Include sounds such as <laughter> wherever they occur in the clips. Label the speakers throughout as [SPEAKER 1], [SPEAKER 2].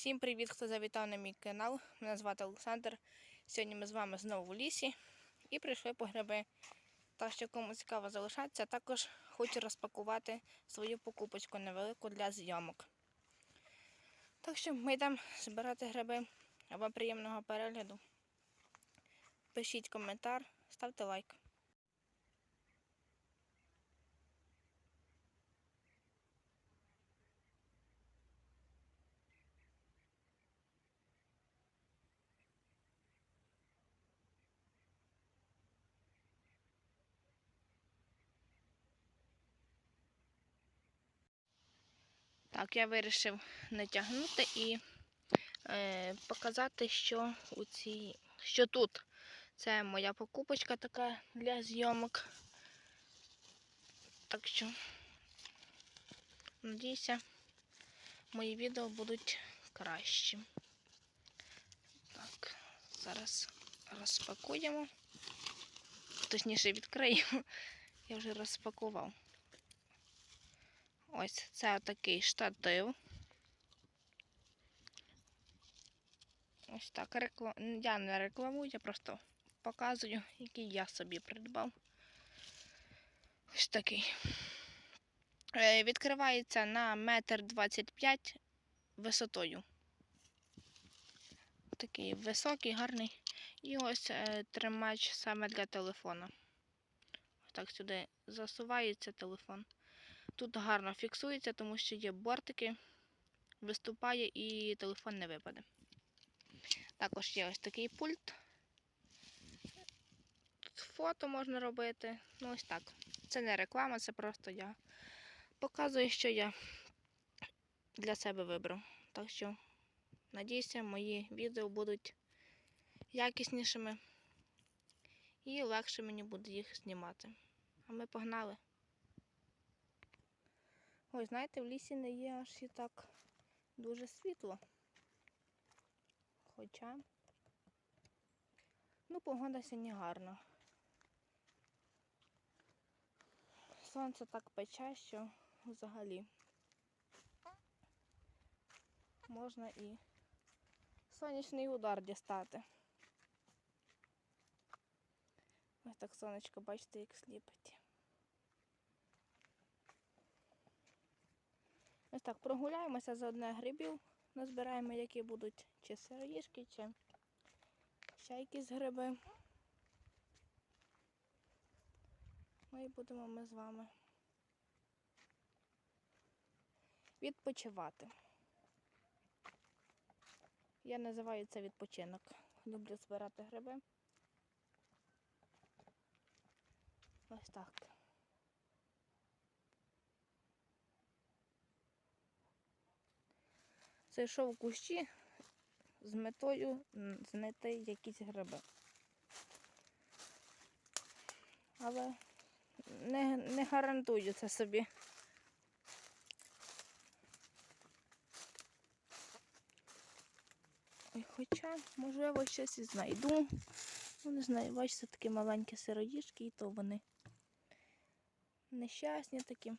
[SPEAKER 1] Всім привіт, хто завітав на мій канал. Мене звати Олександр. Сьогодні ми з вами знову в лісі і прийшли по гриби. Так що кому цікаво залишатися, також хочу розпакувати свою покупочку невелику для зйомок. Так що ми йдемо збирати гриби. А вам приємного перегляду. Пишіть коментар, ставте лайк. Так, я вирішив не тягнути і е, показати, що у цій, що тут. Це моя покупочка така для зйомок. Так що, надіюся, мої відео будуть кращі. Так, зараз розпакуємо. Точніше відкриємо. <laughs> Я вже розпакував. Ось це такий штатив. Ось так. Я не рекламую, я просто показую, який я собі придбав. Ось такий. Е, Відкривається на метр двадцять п'ять висотою. Такий високий, гарний. І ось е, тримач саме для телефона. Ось так сюди засувається телефон. Тут гарно фіксується, тому що є бортики, виступає і телефон не випаде. Також є ось такий пульт. Тут фото можна робити. Ну, ось так. Це не реклама, це просто я показую, що я для себе вибрав. Так що, надіюся, мої відео будуть якіснішими і легше мені буде їх знімати. А ми погнали. Ой, знаєте, в лісі не є аж і так дуже світло. Хоча, ну, погода сьогодні гарна. Сонце так пече, що взагалі можна і сонячний удар дістати. Ось так сонечко, бачите, як сліпить. Ось так прогуляємося за одне грибів, назбираємо, які будуть чи сироїшки, чи ще якісь гриби. Ну будемо ми з вами відпочивати. Я називаю це відпочинок. Люблю збирати гриби. Ось так. Зайшов в кущі з метою знайти якісь гриби. Але не, не гарантую це собі. Ой, хоча, можливо, щось і знайду. Ну, не знаю, бачите, такі маленькі сироїшки, і то вони нещасні такі.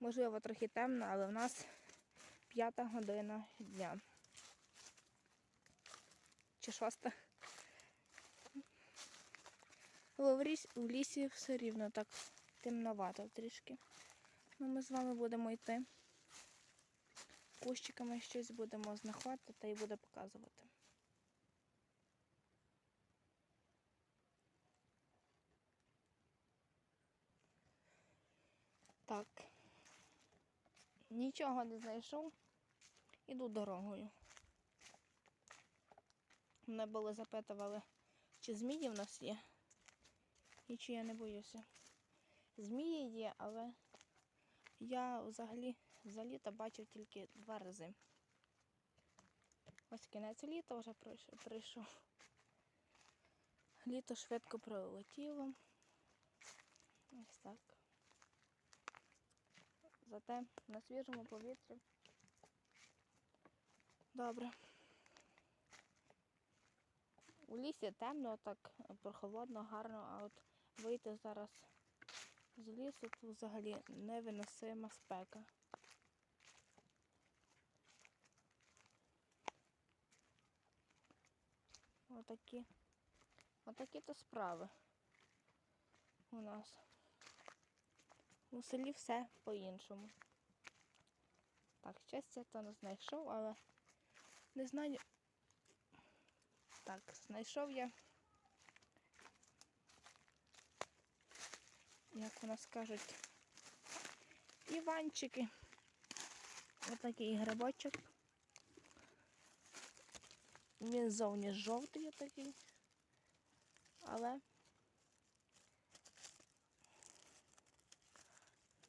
[SPEAKER 1] Можливо, трохи темно, але в нас п'ята година дня. Чи шоста? Але в, ліс, в лісі все рівно так темновато трішки. Ну, ми з вами будемо йти. Кущиками щось будемо знаходити та й буде показувати. Так. Нічого не знайшов. Іду дорогою. Мене були запитували, чи змії в нас є. І чи я не боюся. Змії є, але я взагалі за літо бачив тільки два рази. Ось кінець літа вже прийшов. Літо швидко пролетіло. Ось так. Зате на свіжому повітрі. Добре. У лісі темно, так прохолодно, гарно, а от вийти зараз з лісу тут взагалі невиносима спека. Отакі. Отакі то справи у нас. У селі все по-іншому. Так, щастя то не знайшов, але не знаю. Так, знайшов я. Як у нас кажуть, Іванчики. Отакий грибочок. Він зовні жовтий такий, але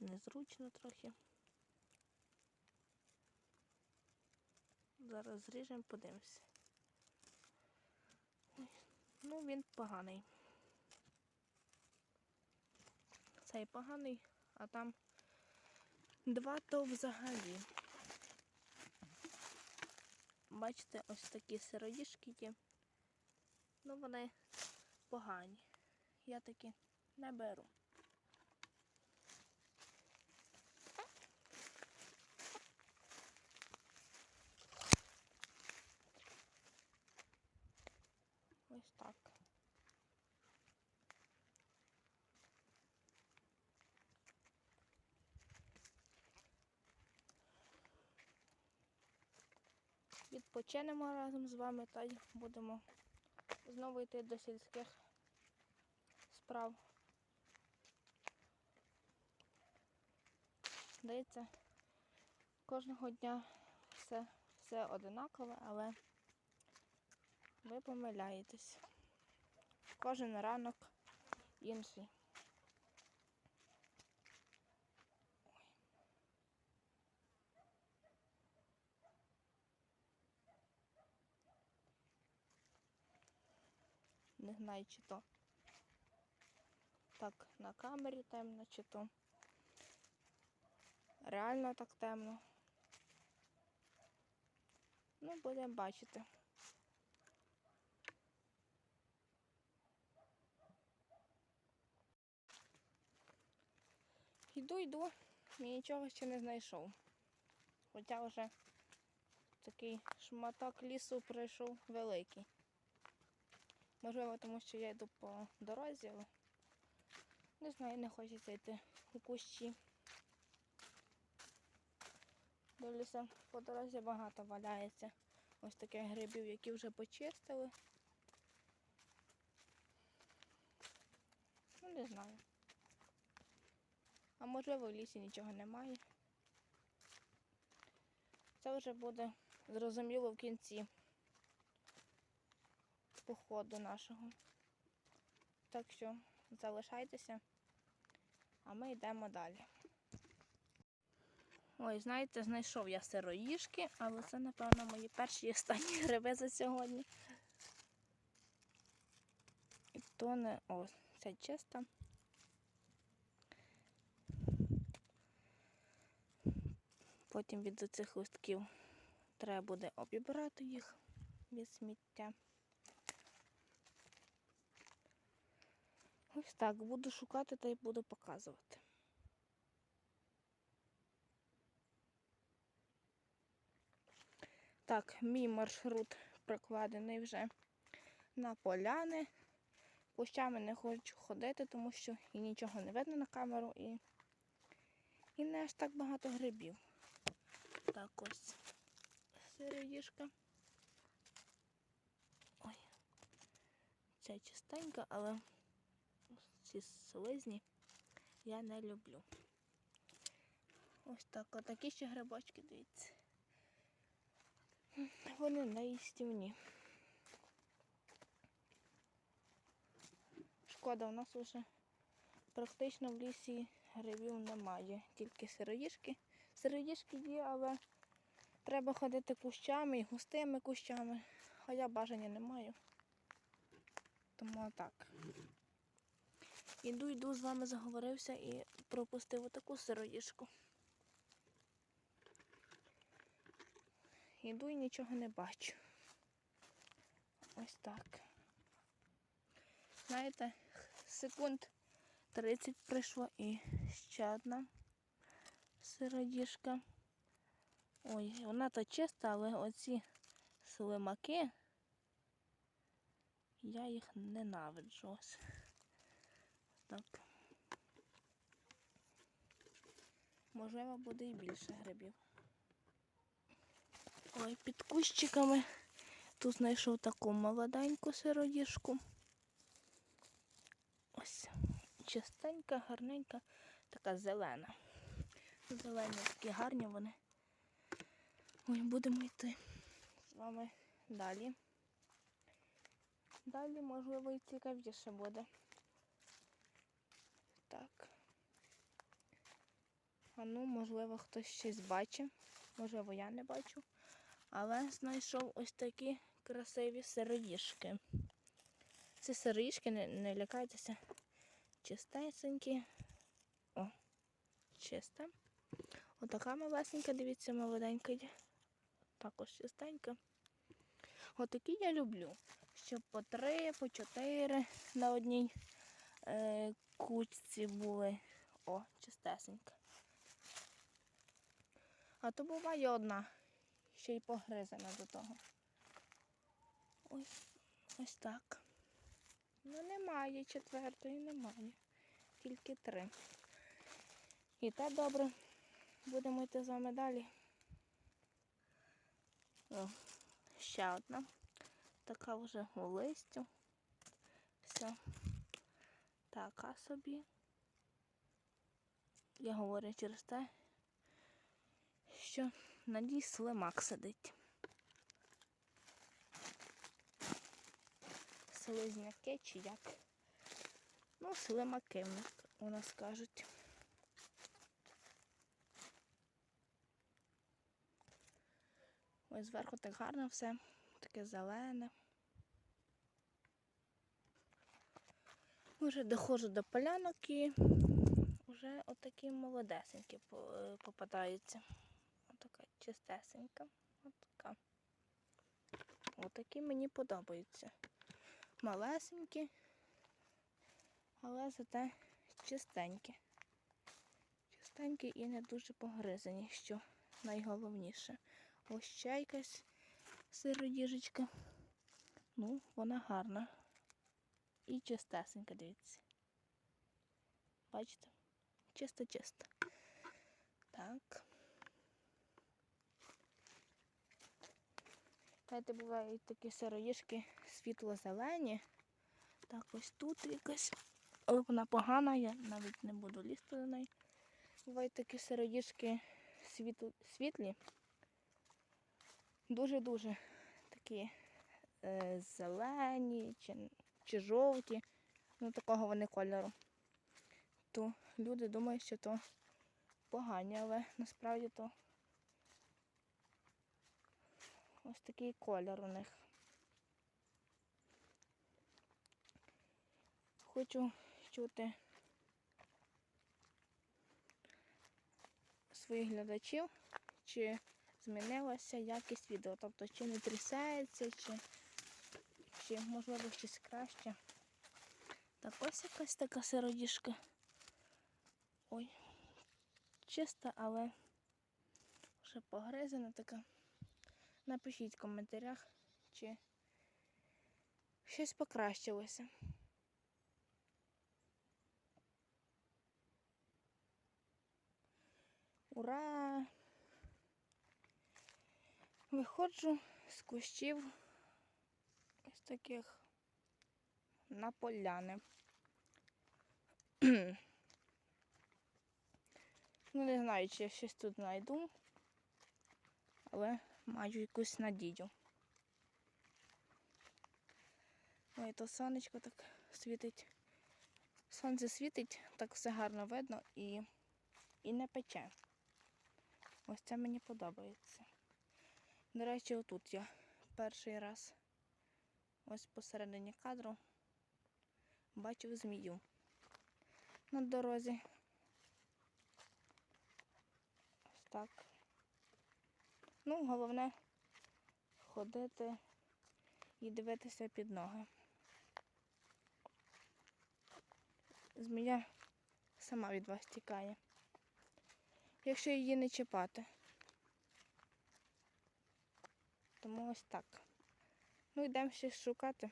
[SPEAKER 1] незручно трохи. Зараз зріжемо, подивимося. Ну, він поганий. Цей поганий, а там два то взагалі. Бачите, ось такі сироїшки є. Ну, вони погані. Я такі не беру. Ось так. Відпочинемо разом з вами та й будемо знову йти до сільських справ. Здається, кожного дня все, все одинакове, але ви помиляєтесь. Кожен ранок інший. Не знаю, чи то так на камері темно, чи то реально так темно. Ну, будемо бачити. Йду, йду, і нічого ще не знайшов. Хоча вже такий шматок лісу пройшов великий. Можливо, тому що я йду по дорозі, але не знаю, не хочеться йти у кущі. Дивлюся, по дорозі багато валяється ось таких грибів, які вже почистили. Ну, не знаю. А можливо в лісі нічого немає. Це вже буде зрозуміло в кінці походу нашого. Так що залишайтеся, а ми йдемо далі. Ой, знаєте, знайшов я сироїшки, але це, напевно, мої перші і останні <laughs> гриби за сьогодні. І то не... О, це чиста. Потім від цих листків треба буде обібрати їх від сміття. Ось так, буду шукати та й буду показувати. Так, мій маршрут прокладений вже на поляни. Кущами не хочу ходити, тому що і нічого не видно на камеру, і, і не аж так багато грибів. Так ось сироїжка. Ой, ця чистенька, але ці слизні я не люблю. Ось так, отакі ще грибочки, дивіться. Вони неїстівні. Шкода, у нас вже практично в лісі грибів немає, тільки сироїшки. Сироїшки є, але треба ходити кущами і густими кущами, а бажання не маю. Тому так. Іду, йду, з вами заговорився і пропустив отаку сироїшку. Іду і нічого не бачу. Ось так. Знаєте, секунд 30 пройшло і ще одна сироїшка. Ой, вона то чиста, але оці слимаки Я їх ненавиджу. Ось. Так. Можливо, буде і більше грибів. Ой, під кущиками тут знайшов таку молоденьку сиродіжку. Ось. Чистенька, гарненька, така зелена. Зелені такі гарні вони. Ой, будемо йти з вами далі. Далі, можливо, і цікавіше буде. Так. Ну, можливо, хтось щось бачить. Можливо, я не бачу. Але знайшов ось такі красиві сироїшки. Ці сироїшки, не, не лякайтеся. Чистесенькі. О, чиста. Отака малесенька, дивіться, молоденька є. Також чистенька. Отакі я люблю. Щоб по три, по чотири на одній е, кучці були. О, чистесенька. А то буває одна, ще й погризана до того. Ось, ось так. Ну немає четвертої, немає. Тільки три. І те добре. Будемо йти з вами далі. О, ще одна. Така вже у листю. Все. Така собі. Я говорю через те, що на ній слимак сидить. Слизняки чи як? Ну, слимаки у нас кажуть. Ось зверху так гарно все, таке зелене. Вже доходжу до полянок і вже отакі молодесенькі е, попадаються. Чистесенька. Отака. Отакі мені подобаються. Малесенькі, але зате чистенькі. Чистенькі і не дуже погризані, що найголовніше. Ось ще якась сиродіжечка. Ну, вона гарна. І чистесенька, дивіться. Бачите? Чисто-чисто. Так. Знаєте, бувають такі сироїшки світло-зелені. Так, ось тут якась. Але вона погана, я навіть не буду лізти до неї. Бувають такі сироїшки світлі, світлі. Дуже-дуже такі е, зелені чи, чи жовті. Ну, такого вони кольору. То люди думають, що то погані, але насправді то ось такий колір у них. Хочу чути своїх глядачів, чи змінилася якість відео. Тобто, чи не трясається, чи, чи можливо щось краще. Так, ось якась така сиродіжка. Ой, чиста, але вже погризана така. Напишіть в коментарях, чи щось покращилося. Ура! Виходжу з кущів ось таких на поляни. <clears throat> ну, не знаю, чи я щось тут знайду, але маю якусь надію. Ой, то сонечко так світить. Сонце світить, так все гарно видно і, і не пече. Ось це мені подобається. До речі, отут я перший раз ось посередині кадру бачив змію на дорозі. Ось так. Ну, головне ходити і дивитися під ноги. Змія сама від вас тікає, якщо її не чіпати. Тому ось так. Ну, йдемо ще шукати.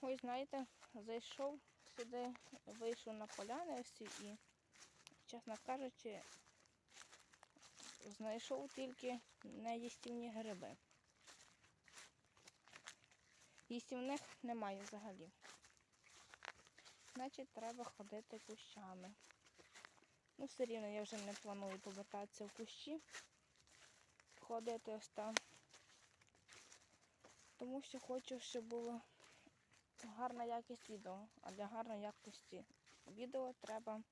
[SPEAKER 1] Ось, знаєте, зайшов сюди, вийшов на поляни ці і, чесно кажучи, знайшов тільки неїстівні гриби. Їстівних немає взагалі. Значить, треба ходити кущами. Ну, все рівно я вже не планую повертатися в кущі, ходити ось там. Тому що хочу, щоб було гарна якість відео. А для гарної якості відео треба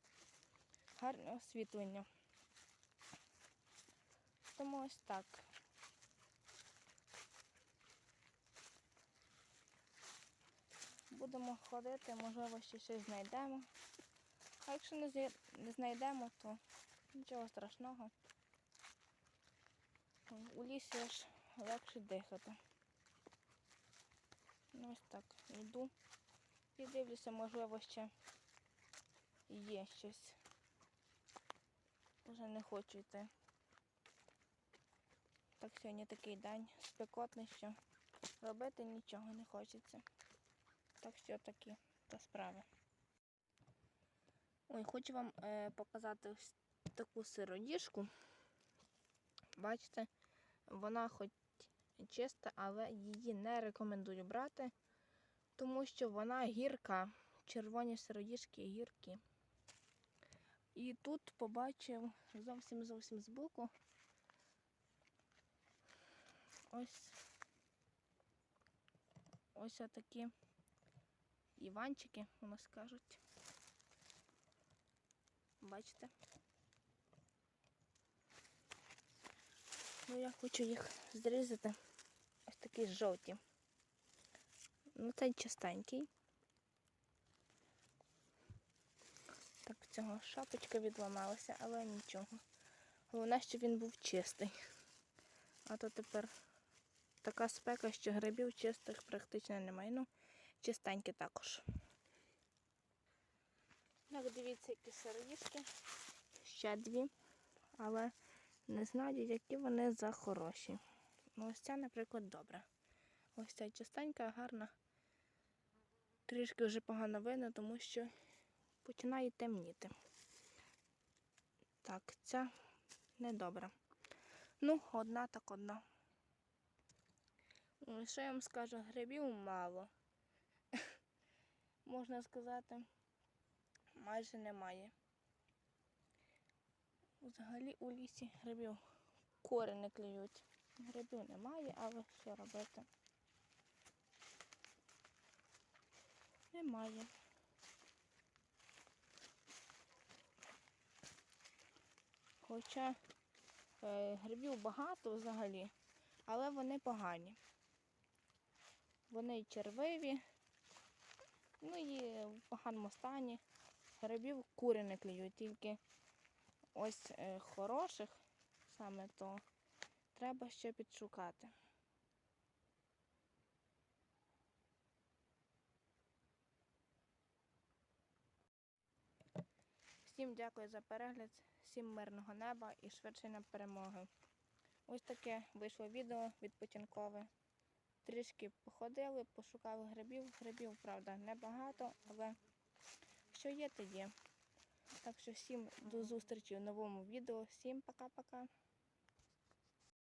[SPEAKER 1] гарне освітлення. Тому ось так. Будемо ходити, можливо, ще щось знайдемо. А якщо не, знайдемо, то нічого страшного. У лісі ж легше дихати. Ну, ось так, йду і дивлюся, можливо, ще є щось. Уже не хочу йти. Так сьогодні такий день спекотний, що робити нічого не хочеться. Так що такі то справи. Ой, хочу вам е, показати таку сироїжку. Бачите, вона хоч чиста, але її не рекомендую брати, тому що вона гірка. Червоні сироїжки гіркі. І тут побачив зовсім зовсім збоку ось ось такі Іванчики, у нас кажуть. Бачите? Ну, я хочу їх зрізати. Ось такі жовті. Ну, цей чистенький. Так, цього шапочка відламалася, але нічого. Головне, щоб він був чистий. А то тепер така спека, що грибів чистих практично немає. Ну, чистенькі також. Так, дивіться, які сироїшки. Ще дві. Але не знаю, які вони за хороші. Ну, ось ця, наприклад, добра. Ось ця чистенька, гарна. Трішки вже погано видно, тому що починає темніти. Так, ця недобра. Ну, одна так одна. Ну, Що я вам скажу, грибів мало. <laughs> Можна сказати, майже немає. Взагалі у лісі грибів кори не клюють. Грибів немає, але що робити? Немає. Хоча е, грибів багато взагалі, але вони погані. Вони червиві, ну і в поганому стані. Грибів кури не клюють, тільки ось е, хороших саме то треба ще підшукати. Всім дякую за перегляд, всім мирного неба і швидше на перемоги. Ось таке вийшло відео відпочинкове. Трішки походили, пошукали грибів. Грибів, правда, небагато, але що є, то є. Так що всім до зустрічі в новому відео. Всім пока-пока.